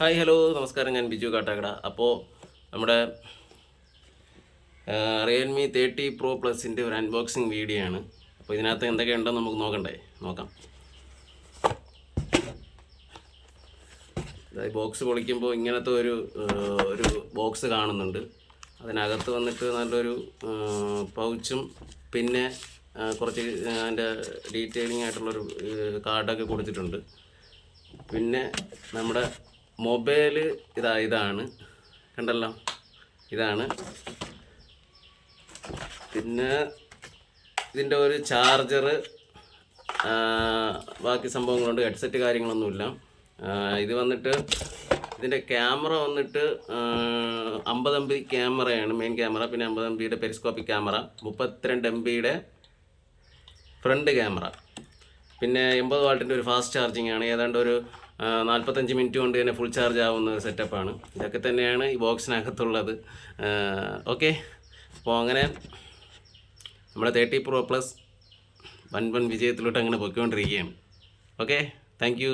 Hi hello. നമസ്കാരം. ഞാൻ ബിജു കാട്ടാക്കട. അപ്പോൾ നമ്മുടെ റിയൽമി തേർട്ടി പ്രോ പ്ലസിന്റെ ഒരു അൺബോക്സിങ് വീഡിയോ ആണ്. അപ്പോൾ ഇതിനകത്ത് എന്തൊക്കെ ഉണ്ടെന്ന് നമുക്ക് നോക്കണ്ടേ? നോക്കാം. അതായത് ബോക്സ് പൊളിക്കുമ്പോൾ ഇങ്ങനത്തെ ഒരു ഒരു ബോക്സ് കാണുന്നുണ്ട്. അതിനകത്ത് വന്നിട്ട് നല്ലൊരു പൗച്ചും പിന്നെ കുറച്ച് അതിന്റെ ഡീറ്റെയിലിംഗ് ആയിട്ടുള്ളൊരു കാർഡൊക്കെ കൊടുത്തിട്ടുണ്ട്. പിന്നെ നമ്മുടെ മൊബൈൽ ഇതാ ഇതാണ്. കണ്ടല്ലോ? ഇതാണ്. പിന്നെ ഇതിന്റെ ഒരു ചാർജർ ബാക്കി സംഭവങ്ങളുണ്ട്. ഹെഡ്സെറ്റ് കാര്യങ്ങളൊന്നുമില്ല. ഇത് വന്നിട്ട് ഇതിന്റെ ക്യാമറ വന്നിട്ട് അമ്പത് എം ബി ക്യാമറയാണ് മെയിൻ ക്യാമറ. പിന്നെ അമ്പത് എം ബിയുടെ പെരിസ്കോപ്പിക് ക്യാമറ. മുപ്പത്തിരണ്ട് എം ബിയുടെ ഫ്രണ്ട് ക്യാമറ. പിന്നെ എൺപത് വാട്ടിന്റെ ഒരു ഫാസ്റ്റ് ചാർജിങ് ആണ്. ഏതാണ്ട് ഒരു നാൽപ്പത്തഞ്ച് മിനിറ്റ് കൊണ്ട് തന്നെ ഫുൾ ചാർജ് ആവുന്ന സെറ്റപ്പാണ് ഇതൊക്കെ തന്നെയാണ് ഈ ബോക്സിനകത്തുള്ളത് ഓക്കെ അപ്പോൾ അങ്ങനെ നമ്മുടെ thirty pro plus one one വിജയത്തിലോട്ട് അങ്ങനെ പൊയ്ക്കൊണ്ടിരിക്കുകയാണ്. Okay thank